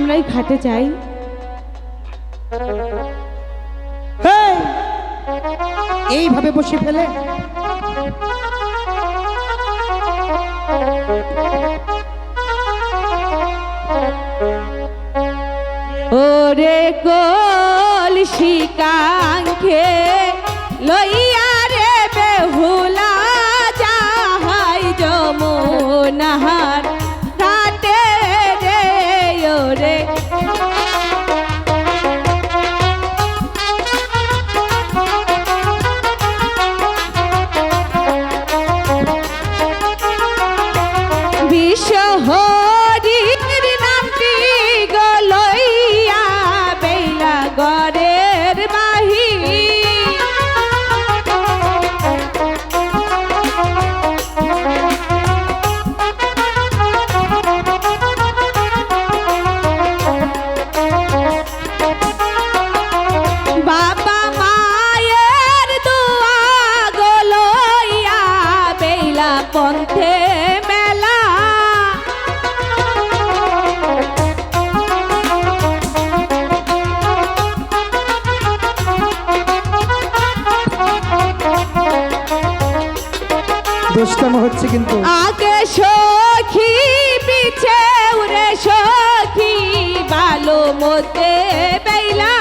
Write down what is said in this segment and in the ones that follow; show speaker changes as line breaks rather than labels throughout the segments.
আমরা খাটে
চাই। এইভাবে বসে ফেলে? দুষ্টাম হচ্ছে কিন্তু।
আগে সখী পিছে উড়ে সখী ভালো মতে বেলা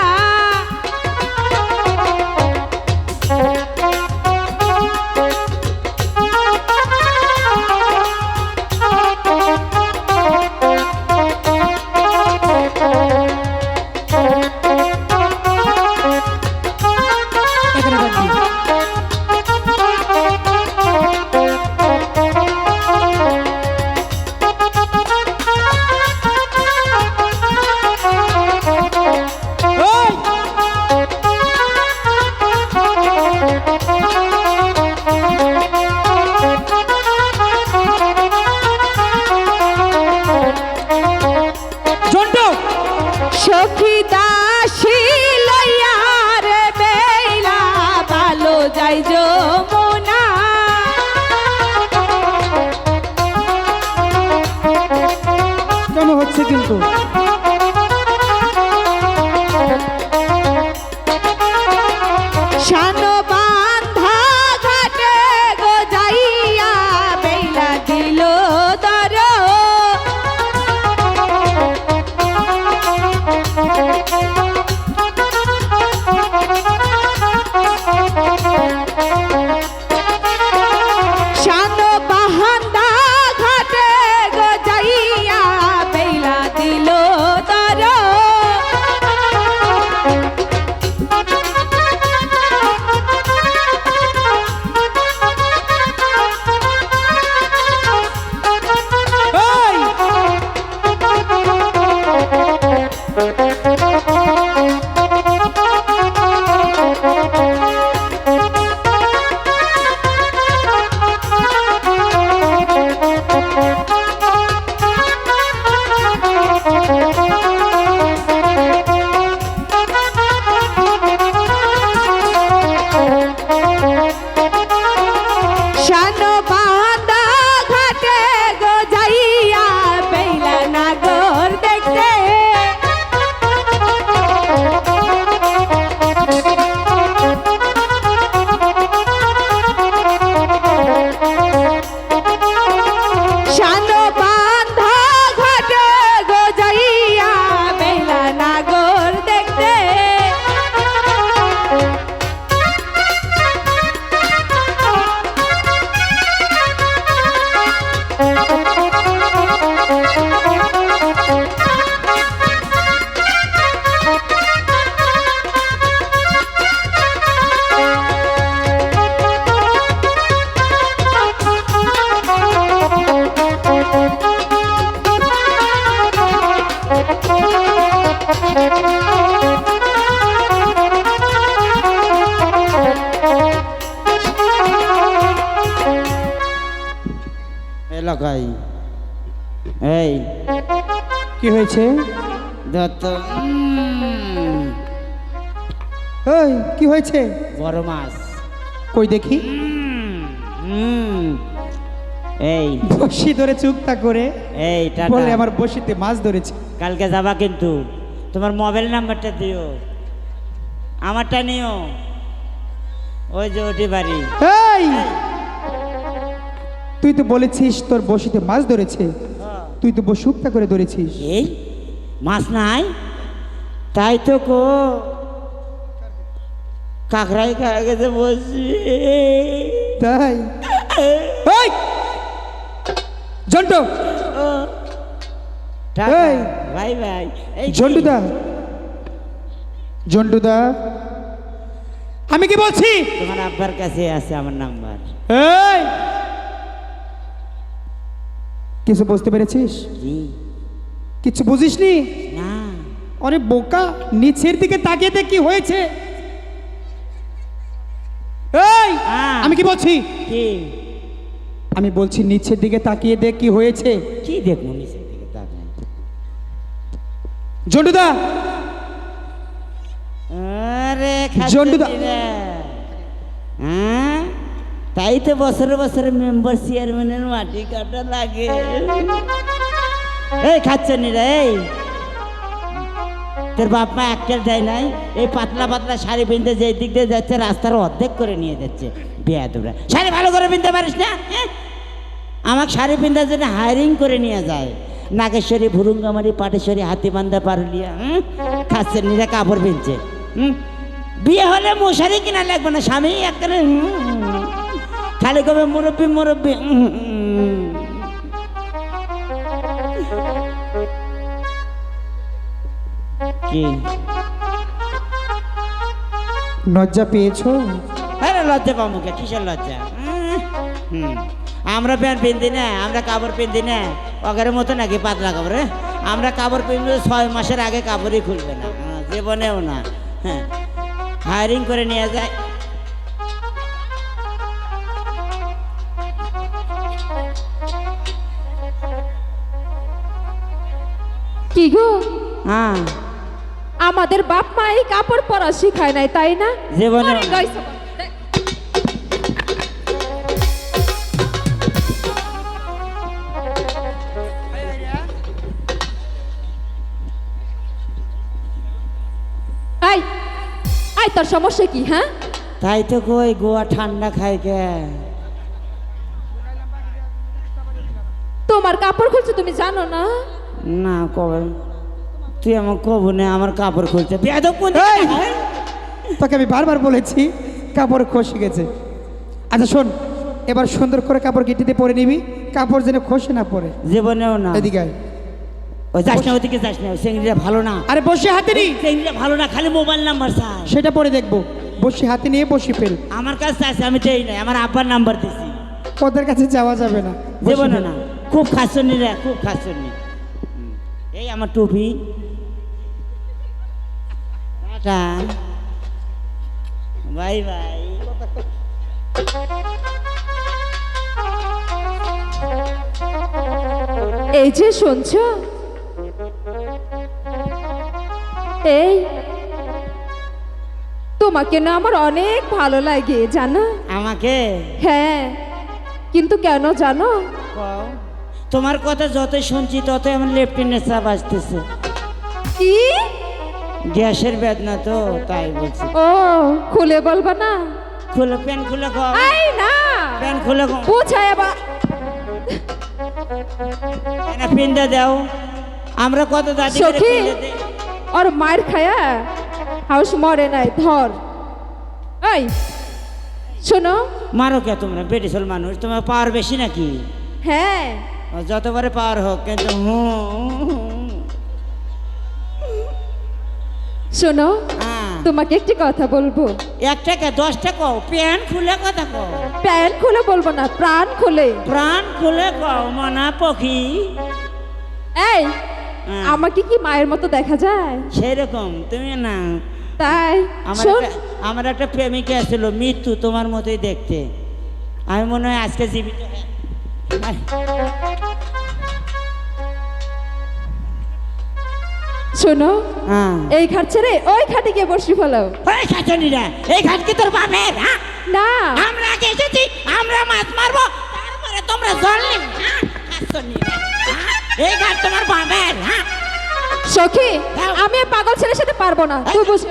হয়েছে?
দত্ত উম,
কি হয়েছে?
বড় মাছ।
কই দেখি?
এই।
বসি ধরে চুক্তা করে
এই
বলে আমার বসিতে মাছ ধরেছে।
কালকে যাবা কিন্তু। তোমার মোবাইল নাম্বারটা দিও। আমারটা নিও। ওই যে ওটি বাড়ি।
এই! তুই তো বলেছিস তোর বসিতে মাছ ধরেছে। তুই তো বসুকটা করে ধরেছিস।
এই মাছ নাই? তাই তো কো। কাকরাই খাওয়া গেছে বসি
তাই? জন্টু!
ভাই ভাই?
জন্টুদা! জন্টুদা! আমি কি বলছি?
তোমার আব্বার কাছে আছে আমার নাম্বার।
এই! কিছু বুঝতে পেরেছিস? কিছু বুঝিসনি?
না।
আরে বোকা নিচের দিকে তাকিয়ে দেখ কি হয়েছে। এই আমি কি বলছি? আমি বলছি নিচের দিকে তাকিয়ে দেখ কি হয়েছে।
কি দেখব নিচের দিকে তাকায়? আরে
জন্টুদা।
হ্যাঁ তাই তো বছরে বছরে মেম্বার চেয়ারম্যানের মাটি কাটা লাগে। এই, খাচ্ছে নি রে, এই। তোর বাপ মা এককেল দেয় নাই, এই পাতলা পাতলা শাড়ি পিনতে যে দিক দিয়ে যাচ্ছে, রাস্তার অর্ধেক করে নিয়ে যাচ্ছে। বিয়া তোমরা শাড়ি ভালো করে পিনতে পারিস না হ্যাঁ? আমাকে শাড়ি পিনতে জন্য হায়ারিং করে নিয়ে যায়। নাগেশ্বরী, ভুরুঙ্গামারি, পাটেশ্বরী হাতি হাতিবান্ধা, পারুলিয়া, হুম? খাচ্ছে নিরা কাপড় পিনছে, হুম? বিয়ে হলে মশারি কিনা লাগবে না, স্বামী একটা খালি কবে মুরব্বী মুরব্বী। কি?
লজ্জা পেয়েছ?
আরে লজ্জা পামুকে কিসের লজ্জা? হুম। আমরা প্যান্ট পিনতি না আমরা কাপড় পিনতি না অগের মতো নাকি পাতলা কাপড়? আমরা কাপড় পিনলে ছয় মাসের আগে কাপড়ই খুলবে না। জীবনেও না। হ্যাঁ। হায়ারিং করে নিয়ে যায়।
কি গো?
হ্যাঁ।
আমাদের বাপ মা এই কাপড় পরা শিখায় নাই তাই না?
জীবনে-
এই তোর সমস্যা কি হ্যাঁ?
তাই তো কই গোয়া ঠান্ডা খাই কে?
তোমার কাপড় খুলছে তুমি জানো না?
না কবে? তুই আমার কবু নে আমার কাপড় খুলছে!
তোকে আমি বারবার বলেছি কাপড় খসে গেছে। আচ্ছা শোন এবার সুন্দর করে কাপড় গিটিতে পরে নিবি কাপড় যেন খসে না পরে
জীবনেও না।
এদিকে।
ওই যাস না ওদিকে যাস না সেঙ্গিটা ভালো না।
আরে বসে হাতে নি।
সেঙ্গিটা ভালো না খালি মোবাইল নাম্বার চাই।
সেটা পরে দেখব। বসে হাতে নিয়ে বসে ফেল।
আমার কাছে আছে আমি দেই নাই আমার আব্বার নাম্বার দিছি।
ওদের কাছে যাওয়া যাবে না।
জীবনে না। খুব খাসনি রে খুব খাসনি। এই আমার টুপি। টাটা। Bye bye.
এই যে শুনছ? এই। তোমাকে না আমার অনেক ভালো লাগে জানো?
আমাকে?
হ্যাঁ। কিন্তু কেন জানো।
তোমার কথা যতই শুনছি ততই আমার লেফটেন্যান্ট চাপ আসতেছে।
কি?
গ্যাসের বেদনা তো তাই বলছি।
ও খুলে বলবা না।
খুলে প্যান খুলে খাও
আই না।
প্যান খুলে খাও
বুঝায় আবার।
এনে পিন্দা দাও। আমরা কত দাদি করে
সখী
পিন্দা দেই।
ওর মায়ের খায়া হাউস মরে নাই ধর। এই শোনো।
মারো কে তোমরা? বেটিসল মানুষ তোমার পাওয়ার বেশি নাকি?
হ্যাঁ।
যতবারে পার হোক কিন্তু হুম
শোনো
হ্যাঁ।
তোমাকে একটি কথা বলব।
একটা টাকা দশ টাকা প্যান খুলে কথা কও।
প্যান খুলে বলব না প্রাণ খুলে।
প্রাণ খুলে কও মানা পক্ষী।
এই
হ্যাঁ।
আমাকে কি মায়ের মতো দেখা যায়?
সেরকম তুমি না।
তাই
আমার একটা আমার একটা প্রেমিকা ছিল মৃত্যু তোমার মতোই দেখতে। আমি মনে হয় আজকে জীবিত
শোনো
হ্যাঁ।
এই ঘাট ছেড়ে ওই ঘাটে গিয়ে বসি ফেলাও
ওই খাচনিরা এই ঘাট কি তোর বাপের হ্যাঁ?
না।
আমরা আগে এসেছি আমরা মাছ মারবো তারপরে তোমরা জল হ্যাঁ? হ্যাঁ? এই ঘাট তোমার বাপের হ্যাঁ?
সখী। আমি পাগল ছেলের সাথে পারব না। তুই বুঝ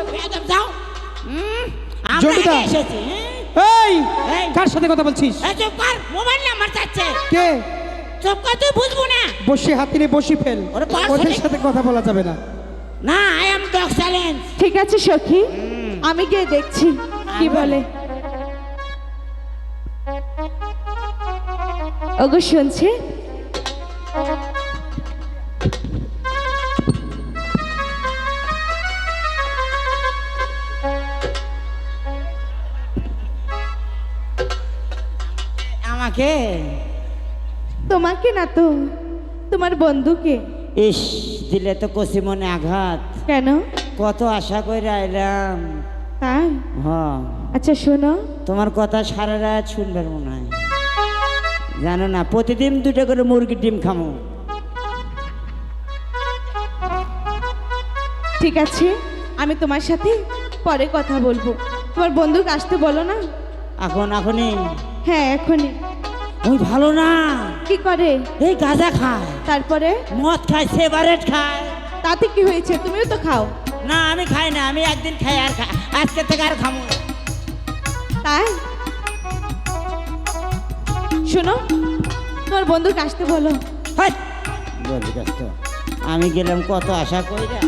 যাও। আমরা এসেছি?
এই
এই।
কার সাথে কথা বলছিস?
চুপ কর মোবাইল নাম্বার চাচ্ছে।
কে?
চুপ কর তুই বুঝব না।
বসে হাতি নিয়ে বসি ফেল।
ওরে
ওদের সাথে কথা বলা যাবে না।
না আই এম ডগ চ্যালেঞ্জ
ঠিক আছে সখী। আমি গিয়ে দেখছি কি বলে। ওগো শুনছে?
আমাকে
তোমাকে না তো তোমার বন্ধুকে।
ইস দিলে তো কষি মনে আঘাত।
কেন?
কত আশা করে আইলাম।
তাই?
হ।
আচ্ছা শোনো।
তোমার কথা সারা রাত শুনবার মনে হয়। জানো না প্রতিদিন দুটো করে মুরগির ডিম খামো।
ঠিক আছে আমি তোমার সাথে পরে কথা বলব। তোমার বন্ধুকে আসতে বলো না।
এখন এখনই?
হ্যাঁ এখনই।
ওই ভালো না।
কি করে?
এই গাঁজা খায়।
তারপরে?
মদ খায় সেবারেট খায়।
তাতে কি হয়েছে? তুমিও তো খাও।
না আমি খাই না আমি একদিন খাই আর খা আজকে থেকে আর খামো না।
তাই? শোনো তোমার বন্ধুকে আসতে বলো।
হাট! বলি আমি গেলাম কত আশা করি রে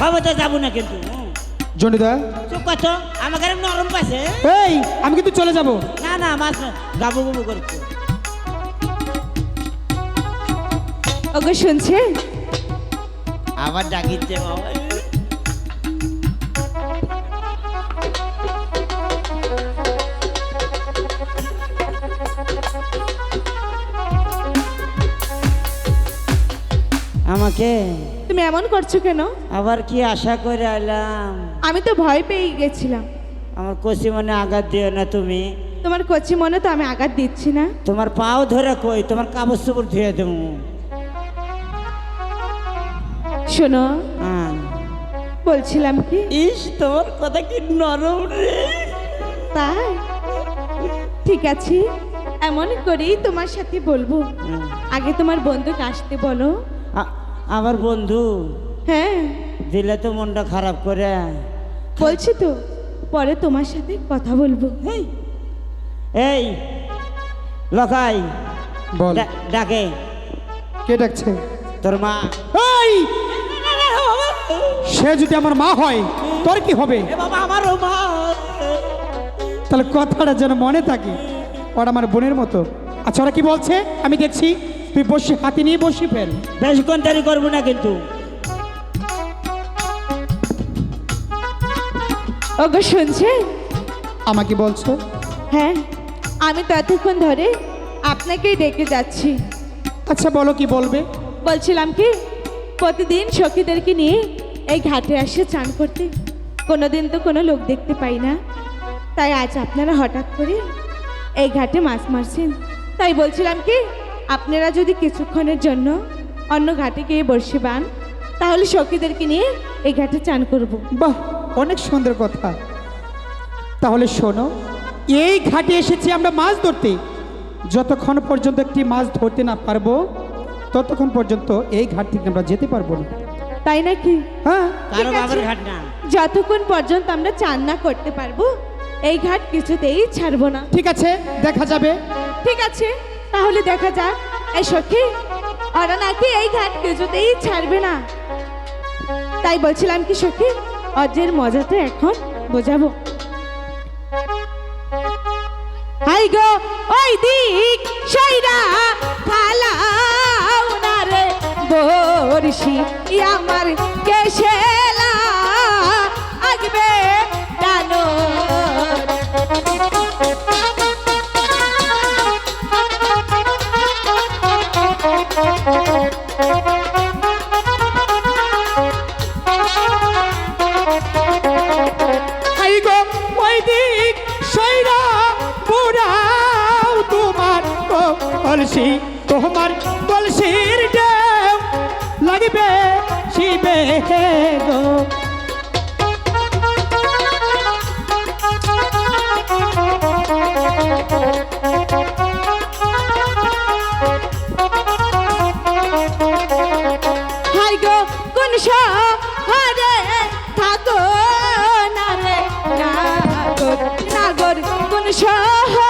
হবে তো যাব না কিন্তু হুম। কত? আমাকে এরম নরম পাশে
এই আমি কিন্তু চলে যাব।
না না না গাবু গাবু করছে।
ওগো শুনছে?
আবার ডাকিচ্ছে বাবা। আমাকে
তুমি এমন করছ কেন?
আবার কি আশা করে আইলাম?
আমি তো ভয় পেয়ে গেছিলাম।
আমার কষি মনে আঘাত দিও না তুমি।
তোমার কচি মনে তো আমি আঘাত দিচ্ছি না।
তোমার পাও ধরে কই তোমার কাপড় চোপড় ধুয়ে দেবো।
শোনো
হ্যাঁ।
বলছিলাম কি?
ইস তোমার কথা কি নরম রে?
তাই? ঠিক আছে এমন করেই তোমার সাথে বলব। আগে তোমার বন্ধুকে আসতে বলো।
আমার বন্ধু।
হ্যাঁ।
দিলে তো মনটা খারাপ করে।
বলছি তো পরে তোমার সাথে কথা বলব
হেই, এই লকাই
বল।
ডা- ডাকে।
কে ডাকছে?
তোর মা।
এই সে যদি আমার মা হয় তোর কি হবে?
এ বাবা আমারও মা।
তাহলে কথাটা যেন মনে থাকে। ওরা আমার বোনের মতো। আচ্ছা ওরা কি বলছে? আমি দেখছি তুই বসে হাতি নিয়ে বসি ফেল।
বেশিক্ষণ দেরি করব না কিন্তু।
ওগো শুনছে?
আমাকে বলছো?
হ্যাঁ আমি তো এতক্ষণ ধরে আপনাকেই ডেকে যাচ্ছি।
আচ্ছা বলো কি বলবে?
বলছিলাম কি প্রতিদিন সখীদেরকে নিয়ে এই ঘাটে আসে চান করতে। কোনোদিন তো কোনো লোক দেখতে পাই না। তাই আজ আপনারা হঠাৎ করে এই ঘাটে মাছ মারছেন। তাই বলছিলাম কি আপনারা যদি কিছুক্ষণের জন্য অন্য ঘাটে গিয়ে বসে বান তাহলে সখীদেরকে নিয়ে এই ঘাটে চান করব।
বাহ! অনেক সুন্দর কথা। তাহলে শোনো এই ঘাটে এসেছি আমরা মাছ ধরতে। যতক্ষণ পর্যন্ত একটি মাছ ধরতে না পারব ততক্ষণ পর্যন্ত এই ঘাট থেকে আমরা যেতে পারব না।
তাই নাকি?
হ্যাঁ।
কারও
বাবার ঘাট না।
যতক্ষণ পর্যন্ত আমরা চান না করতে পারব এই ঘাট কিছুতেই ছাড়বো না।
ঠিক আছে দেখা যাবে।
ঠিক আছে তাহলে দেখা যাক। এই সখী ওরা নাকি এই ঘাট কিছুতেই ছাড়বে না। তাই বলছিলাম কি সখী? অজের মজাটা এখন বোঝাবো। হাই গো, ওই দিক সাইরা ফালাও না রে বর্ষি আমার কেশেলা
নাই গো কোন
শহরে থাকো না রে? নাগর নাগর কোন শহর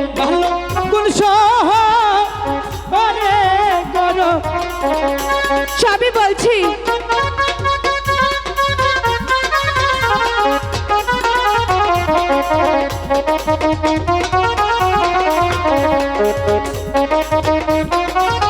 Música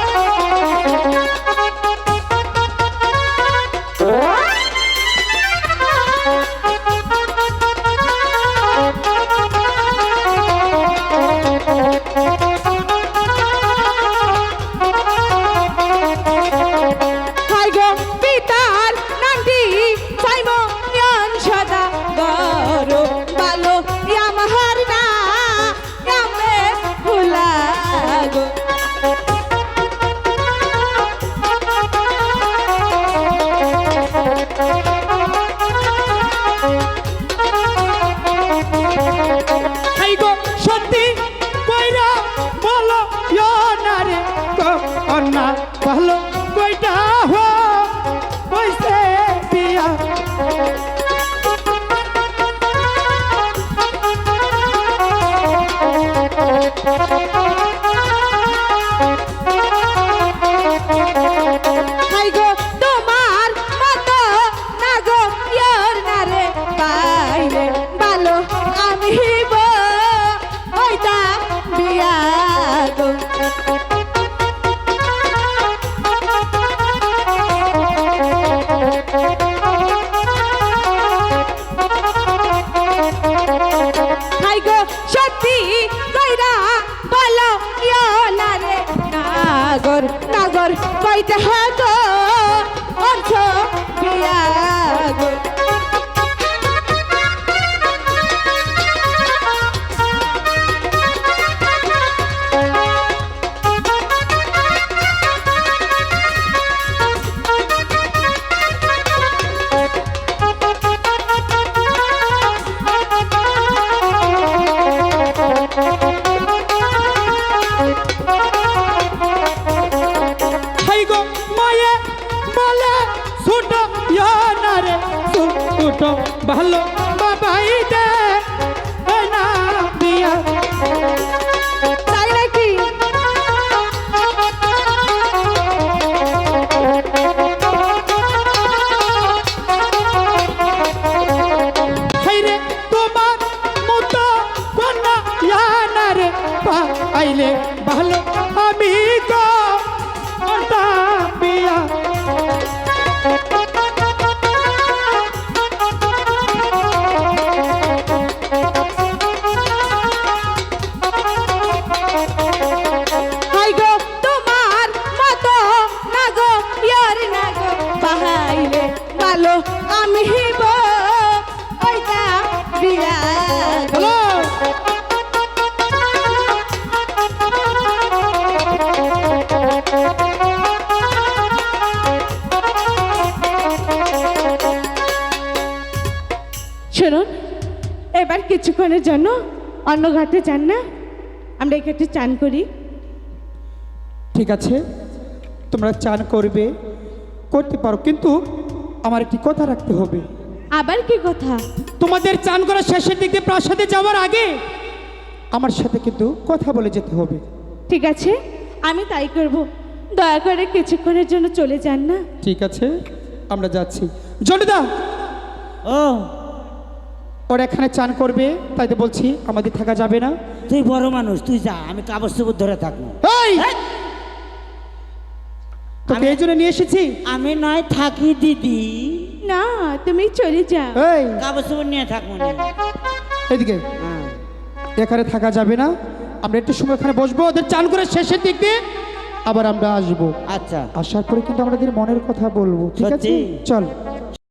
কইতে হতো অর্থ বিয়া
বলে ছুটো না রে ছুটো ভালো বাবাই দে না
প্রিয়া কিছুক্ষণের জন্য অন্য ঘাটে যান না? আমরা এই ঘাটে চান করি।
ঠিক আছে। তোমরা চান করবে করতে পারো কিন্তু আমার একটি কথা রাখতে হবে।
আবার কি কথা?
তোমাদের চান করা শেষের দিকে প্রাসাদে যাওয়ার আগে আমার সাথে কিন্তু কথা বলে যেতে হবে।
ঠিক আছে আমি তাই করব। দয়া করে কিছুক্ষণের জন্য চলে যান না।
ঠিক আছে আমরা যাচ্ছি। জন্ডুদা
ও
ওরা এখানে চান করবে তাই তো বলছি আমাদের থাকা যাবে না।
তুই বড় মানুষ তুই যা আমি কাগজ চুপুর ধরে থাকব?
তোকে এই জন্য নিয়ে এসেছি?
আমি নয় থাকি দিদি।
না তুমি চলে যাও।
এই
কাগজ চুপুর নিয়ে থাকব
এদিকে
হ্যাঁ।
এখানে থাকা যাবে না। আমরা একটু সময় এখানে বসবো ওদের চান করে শেষের দিক দিয়ে আবার আমরা আসব।
আচ্ছা।
আসার পরে কিন্তু আমাদের মনের কথা বলব ঠিক আছে? চল।